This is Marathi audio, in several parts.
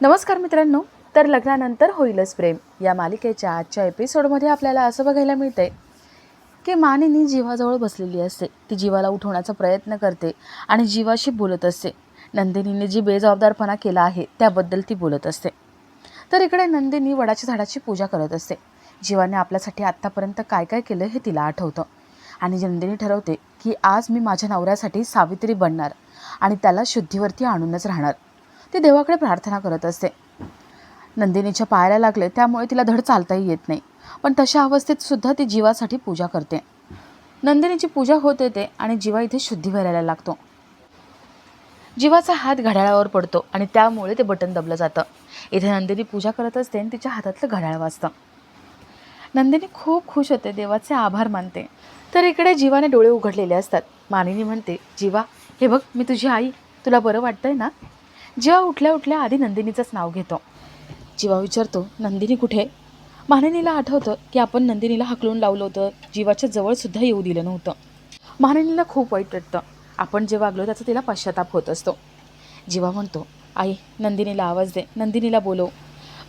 नमस्कार मित्रांनो तर लग्नानंतर होईलच प्रेम. या मालिकेच्या आजच्या एपिसोडमध्ये आपल्याला असं बघायला मिळतंय की मानिनी जीवाजवळ बसलेली असते. ती जीवाला उठवण्याचा प्रयत्न करते आणि जीवाशी बोलत असते. नंदिनीने जी बेजबाबदारपणा केला आहे त्याबद्दल ती बोलत असते. तर इकडे नंदिनी वडाच्या झाडाची पूजा करत असते. जीवाने आपल्यासाठी आत्तापर्यंत काय काय केलं हे तिला आठवतं. आणि नंदिनी ठरवते की आज मी माझ्या नवऱ्यासाठी सावित्री बनणार आणि त्याला शुद्धीवरती आणूनच राहणार. ती देवाकडे प्रार्थना करत असते. नंदिनीच्या पायाला लागले त्यामुळे तिला धड चालताही येत नाही. पण तशा अवस्थेत सुद्धा ती जीवासाठी पूजा करते. नंदिनीची पूजा होत येते आणि जीवा इथे शुद्धी भरायला लागतो. जीवाचा हात घड्याळावर पडतो आणि त्यामुळे ते बटन दबलं जातं. इथे नंदिनी पूजा करत असते आणि तिच्या हातातलं घड्याळ वाजतं. नंदिनी खूप खुश होते देवाचे आभार मानते. तर इकडे जीवाने डोळे उघडलेले असतात. मानिनी म्हणते जीवा हे बघ मी तुझी आई. तुला बरं वाटतंय ना? जेव्हा उठल्या उठल्या आधी नंदिनीचंच नाव घेतो. जेव्हा विचारतो नंदिनी कुठे? मानिनीला आठवतं की आपण नंदिनीला हकलून लावलं होतं. जीवाच्या जवळसुद्धा येऊ दिलं नव्हतं. मानिनीला खूप वाईट वाटतं. आपण जे वागलो त्याचा तिला पश्चाताप होत असतो. जीवा म्हणतो आई नंदिनीला आवाज दे. नंदिनीला बोलव.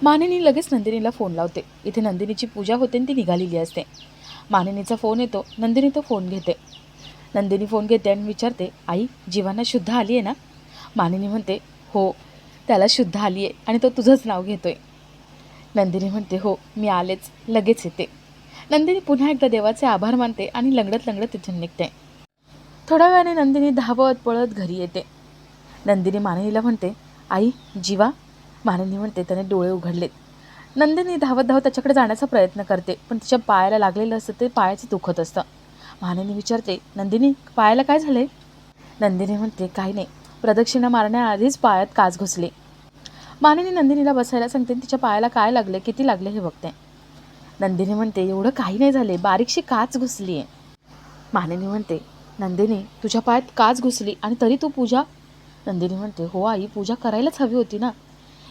मानिनी लगेच नंदिनीला फोन लावते. इथे नंदिनीची पूजा होते आणि ती निघालेली असते. मानिनीचा फोन येतो. नंदिनी तो फोन घेते. नंदिनी फोन घेते आणि विचारते आई जीवांना शुद्ध आली आहे ना? मानिनी म्हणते हो त्याला शुद्ध आली आहे आणि तो तुझंच नाव घेतोय. नंदिनी म्हणते हो मी आलेच लगेच येते. नंदिनी पुन्हा एकदा देवाचे आभार मानते आणि लंगडत लंगडत तिथून निघते. थोड्या वेळाने नंदिनी धावत पळत घरी येते. नंदिनी मानिनीला म्हणते आई जीवा. मानिनी म्हणते त्याने डोळे उघडलेत. नंदिनी धावत धावत त्याच्याकडे जाण्याचा प्रयत्न करते पण तिच्या पायाला लागलेलं असतं ते पायाचं दुखत असतं. मानिनी विचारते नंदिनी पायाला काय झालंय? नंदिनी म्हणते काही नाही प्रदक्षिणा मारण्याआधीच पायात काच घुसली. मानिनी नंदिनीला बसायला सांगते आणि तिच्या पायाला काय लागले किती लागले हे बघते. नंदिनी म्हणते एवढं काही नाही झाले बारीकशी काच घुसली आहे मानिनी म्हणते नंदिनी तुझ्या पायात काच घुसली आणि तरी तू पूजा. नंदिनी म्हणते हो आई पूजा करायलाच हवी होती ना.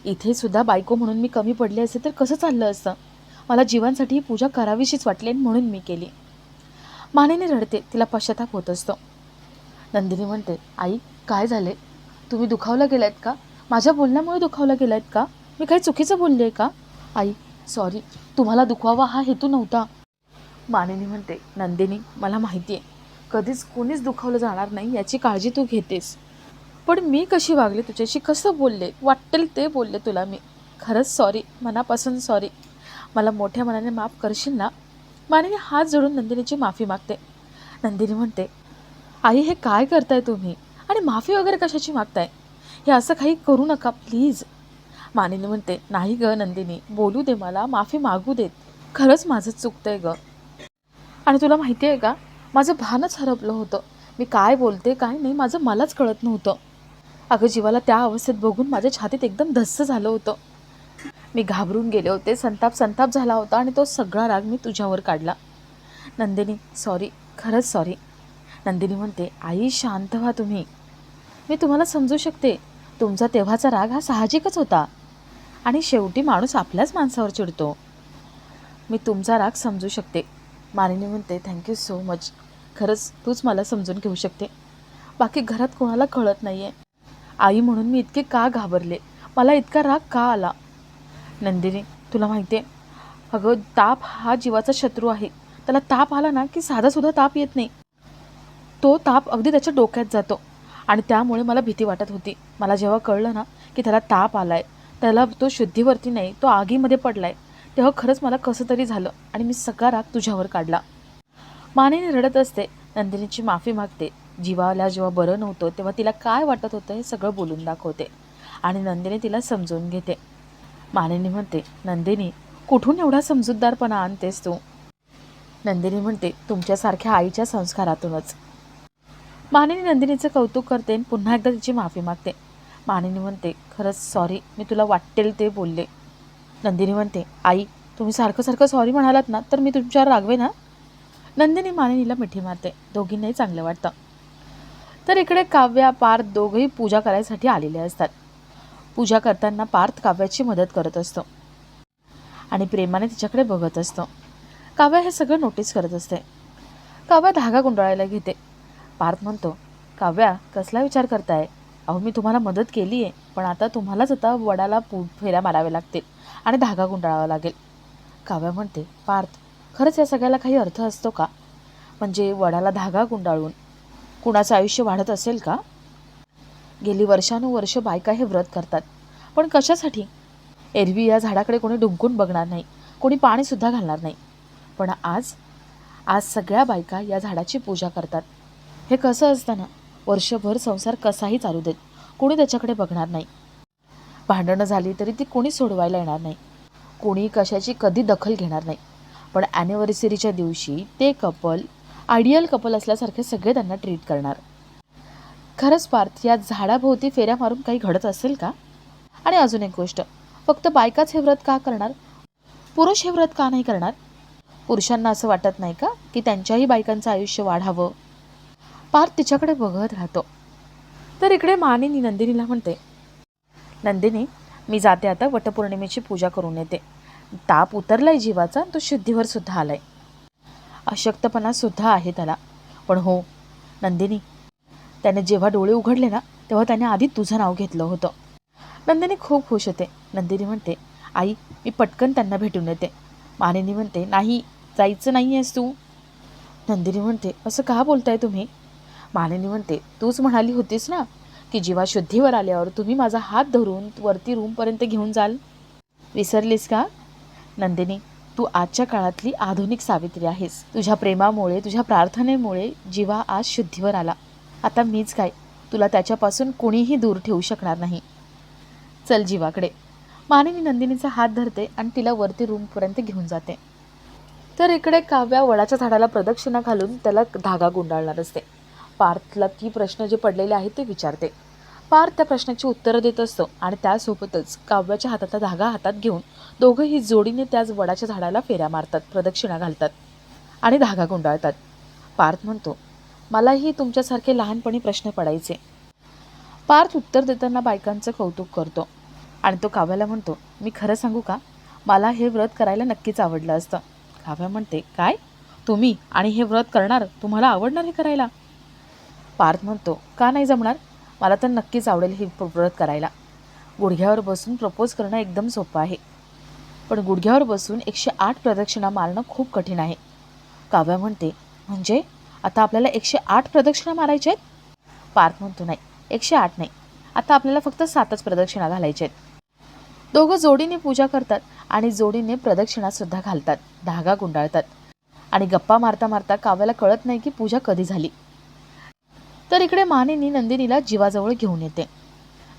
इथे सुद्धा बायको म्हणून मी कमी पडले असते तर कसं चाललं असतं? मला जीवांसाठी ही पूजा करावीशीच वाटली म्हणून मी केली. मानेने रडते तिला पश्चाताप होत असतो. नंदिनी म्हणते आई काय झाले? तुम्ही दुखावलं गेलात का? माझ्या बोलण्यामुळे दुखावलं गेलात का? मी काही चुकीचं बोलले आहे का? आई सॉरी तुम्हाला दुखवावा हा हेतू नव्हता. मानिनी म्हणते नंदिनी मला माहिती आहे कधीच कोणीच दुखावलं जाणार नाही याची काळजी तू घेतेस. पण मी कशी वागले तुझ्याशी? कसं बोलले? वाटेल ते बोलले तुला मी. खरंच सॉरी मनापासून सॉरी मला मोठ्या मनाने माफ करशील ना? मानिनी हात जोडून नंदिनीची माफी मागते. नंदिनी म्हणते आई हे काय करताय तुम्ही? आणि माफी वगैरे कशाची मागताय? हे असं काही करू नका प्लीज. मानिनी म्हणते नाही ग नंदिनी बोलू दे मला माफी मागू देत. खरंच माझं चुकतंय ग. आणि तुला माहिती आहे का माझं भानच हरपलं होतं. मी काय बोलते काय नाही माझं मलाच कळत नव्हतं. अगं जीवाला त्या अवस्थेत बघून माझ्या छातीत एकदम धस्स झालं होतं. मी घाबरून गेले होते संताप संताप झाला होता आणि तो सगळा राग मी तुझ्यावर काढला. नंदिनी सॉरी खरंच सॉरी. नंदिनी म्हणते आई शांत व्हा तुम्ही. मी तुम्हाला समजू शकते. तुमचा तेव्हाचा राग हा साहजिकच होता. आणि शेवटी माणूस आपल्याच माणसावर चिडतो. मी तुमचा राग समजू शकते. मानिनी म्हणते थँक्यू सो मच खरंच तूच मला समजून घेऊ शकते. बाकी घरात कोणाला कळत नाही आहे आई म्हणून मी इतके का घाबरले? मला इतका राग का आला? नंदिनी तुला माहिती आहे अगं ताप हा जीवाचा शत्रू आहे. त्याला ताप आला ना की साधासुद्धा ताप येत नाही. तो ताप अगदी त्याच्या डोक्यात जातो. आणि त्यामुळे मला भीती वाटत होती. मला जेव्हा कळलं ना की त्याला ताप आला आहे त्याला तो शुद्धीवरती नाही तो आगीमध्ये पडला आहे तेव्हा खरंच मला कसं तरी झालं आणि मी सगळा राग तुझ्यावर काढला. मानेने रडत असते नंदिनीची माफी मागते. जीवाला जेव्हा बरं नव्हतं तेव्हा तिला काय वाटत होतं हे सगळं बोलून दाखवते. आणि नंदिनी तिला समजून घेते. मानेने म्हणते नंदिनी कुठून एवढा समजूतदारपणा आणतेस तू? नंदिनी म्हणते तुमच्यासारख्या आईच्या संस्कारातूनच. मानिनी नंदिनीचं कौतुक करते आणि पुन्हा एकदा तिची माफी मागते. मानिनी म्हणते खरंच सॉरी मी तुला वाटेल ते बोलले. नंदिनी म्हणते आई तुम्ही सारखं सारखं सॉरी म्हणालात ना तर मी तुमच्यावर रागवे ना नंदिनी मानिनीला मिठी मारते. दोघींनाही चांगलं वाटतं. तर इकडे काव्या पार्थ दोघंही पूजा करायसाठी आलेले असतात. पूजा करताना पार्थ काव्याची मदत करत असतो आणि प्रेमाने तिच्याकडे बघत असतो. काव्या हे सगळं नोटीस करत असते. काव्या धागा गुंडाळायला घेते. पार्थ म्हणतो काव्या कसला विचार करताय? अहो मी तुम्हाला मदत केली आहे पण आता तुम्हालाच आता वडाला पू फेऱ्या माराव्या लागतील आणि धागा गुंडाळावा लागेल. काव्या म्हणते पार्थ खरंच या सगळ्याला काही अर्थ असतो का? म्हणजे वडाला धागा गुंडाळून कुणाचं आयुष्य वाढत असेल का? गेली वर्षानुवर्ष बायका हे व्रत करतात पण कशासाठी? एरवी या झाडाकडे कोणी डुंकून बघणार नाही कोणी पाणीसुद्धा घालणार नाही. पण आज आज सगळ्या बायका या झाडाची पूजा करतात. हे कसं असतं ना वर्षभर संसार कसाही चालू देत कोणी त्याच्याकडे बघणार नाही. भांडणं झाली तरी ती कोणी सोडवायला येणार नाही. कोणी कशाची कधी दखल घेणार नाही. पण ॲनिव्हर्सरीच्या दिवशी ते कपल आयडियल कपल असल्यासारखे सगळे त्यांना ट्रीट करणार. खरंच पार्थ या झाडाभोवती फेऱ्या मारून काही घडत असेल का? आणि अजून एक गोष्ट फक्त बायकाच हे व्रत का करणार? पुरुष हे व्रत का नाही करणार? पुरुषांना असं वाटत नाही का की त्यांच्याही बायकांचं आयुष्य वाढावं? पार्थ तिच्याकडे बघत राहतो. तर इकडे मानिनी नंदिनीला म्हणते नंदिनी मी जाते आता वटपौर्णिमेची पूजा करून येते. ताप उतरलाय जीवाचा तो शुद्धीवर सुद्धा आलाय. अशक्तपणा सुद्धा आहे त्याला. पण हो नंदिनी त्याने जेव्हा डोळे उघडले ना तेव्हा त्याने आधी तुझं नाव घेतलं होतं. नंदिनी खूप खुश होते. नंदिनी म्हणते आई मी पटकन त्यांना भेटून येते. मानिनी म्हणते नाही जायचं नाही आहेस तू. नंदिनी म्हणते असं का बोलताय तुम्ही? मानिनी म्हणते तूच म्हणाली होतीस ना की जीवा शुद्धीवर आल्यावर तुम्ही माझा हात धरून वरती रूमपर्यंत घेऊन जाल? विसरलीस का? नंदिनी तू आजच्या काळातली आधुनिक सावित्री आहेस. तुझ्या प्रेमामुळे तुझ्या प्रार्थनेमुळे जीवा आज शुद्धीवर आला. आता मीच काय? तुला त्याच्यापासून कुणीही दूर ठेवू शकणार नाही. चल जीवाकडे. मानिनी नंदिनीचा हात धरते आणि तिला वरती रूमपर्यंत घेऊन जाते. तर इकडे काव्या वडाच्या झाडाला प्रदक्षिणा घालून त्याला धागा गुंडाळणार असते. पार्थला ती प्रश्न जे पडलेले आहेत ते विचारते. पार्थ त्या प्रश्नाची उत्तरं देत असतो आणि त्यासोबतच काव्याच्या हातातला धागा हातात घेऊन दोघंही जोडीने त्याच वडाच्या झाडाला फेऱ्या मारतात प्रदक्षिणा घालतात आणि धागा गुंडाळतात. पार्थ म्हणतो मलाही तुमच्यासारखे लहानपणी प्रश्न पडायचे. पार्थ उत्तर देताना बायकांचं कौतुक करतो आणि तो काव्याला म्हणतो मी खरं सांगू का? मला हे व्रत करायला नक्कीच आवडलं असतं. काव्या म्हणते काय? तुम्ही आणि हे व्रत करणार? तुम्हाला आवडणार हे करायला? पार्थ म्हणतो का नाही जमणार? मला तर नक्कीच आवडेल हे प्रत व्रत करायला. गुडघ्यावर बसून प्रपोज करणं एकदम सोपं आहे. पण गुडघ्यावर बसून एकशे आठ प्रदक्षिणा मारणं खूप कठीण आहे. काव्या म्हणते म्हणजे? आता आपल्याला एकशे आठ प्रदक्षिणा मारायच्या आहेत? पार्थ म्हणतो नाही एकशे आठ नाही. आता आपल्याला फक्त सातच प्रदक्षिणा घालायच्या आहेत. दोघं जोडीने पूजा करतात आणि जोडीने प्रदक्षिणासुद्धा घालतात. धागा गुंडाळतात. आणि गप्पा मारता मारता काव्याला कळत नाही की पूजा कधी झाली. तर इकडे मानेनी नंदिनीला जीवाजवळ घेऊन येते.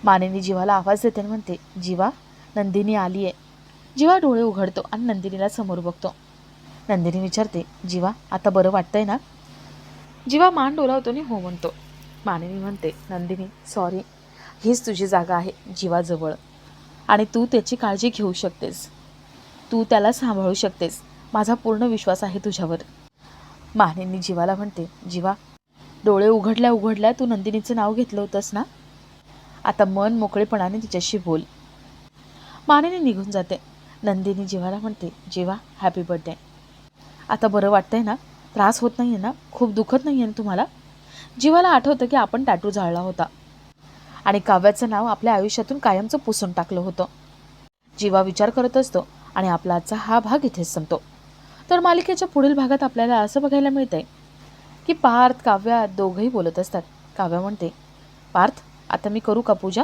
मानेनी जीवाला आवाज देते आणि म्हणते जीवा नंदिनी आली आहे जीवा डोळे उघडतो आणि नंदिनीला समोर बघतो. नंदिनी विचारते जीवा आता बरं वाटतंय ना? जीवा मान डोलावतो आणि हो म्हणतो. मानिनी म्हणते नंदिनी सॉरी हीच तुझी जागा आहे जीवाजवळ. आणि तू त्याची काळजी घेऊ शकतेस. तू त्याला सांभाळू शकतेस. माझा पूर्ण विश्वास आहे तुझ्यावर. मानेनी जीवाला म्हणते जीवा डोळे उघडल्या उघडल्या तू नंदिनीचं नाव घेतलं होतंस ना? आता मन मोकळेपणाने तिच्याशी बोल. मानेने निघून जाते. नंदिनी जीवाला म्हणते जीवा हॅपी बर्थडे आता बरं वाटतंय ना? त्रास होत नाही आहे ना? खूप दुखत नाही आहे ना तुम्हाला? जीवाला आठवतं की आपण टॅटू जाळला होता. आणि काव्याचं नाव आपल्या आयुष्यातून कायमचं पुसून टाकलं होतं. जीवा विचार करत असतो आणि आपला आजचा हा भाग इथेच संपतो. तर मालिकेच्या पुढील भागात आपल्याला असं बघायला मिळतंय की पार्थ काव्या दोघंही बोलत असतात. काव्या म्हणते पार्थ आता मी करू का पूजा?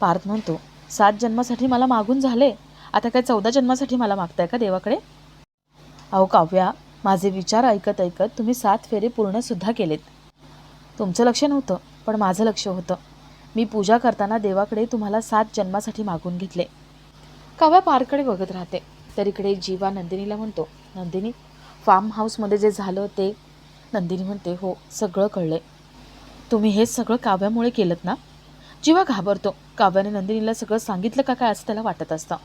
पार्थ म्हणतो सात जन्मासाठी मला मागून झाले. आता काय चौदा जन्मासाठी मला मागताय का देवाकडे? अहो काव्या माझे विचार ऐकत ऐकत तुम्ही सात फेरे पूर्णसुद्धा केलेत. तुमचं लक्ष नव्हतं पण माझं लक्ष होतं. मी पूजा करताना देवाकडे तुम्हाला सात जन्मासाठी मागून घेतले. काव्या पारकडे बघत राहते. तर इकडे जीवा नंदिनीला म्हणतो नंदिनी फार्म हाऊसमध्ये जे झालं ते नंदिनी म्हणते हो सगळं कळलंय. तुम्ही हे सगळं काव्यामुळे केलं ना? जीवा घाबरतो काव्याने नंदिनीला सगळं सांगितलं का काय असं त्याला वाटत असतं.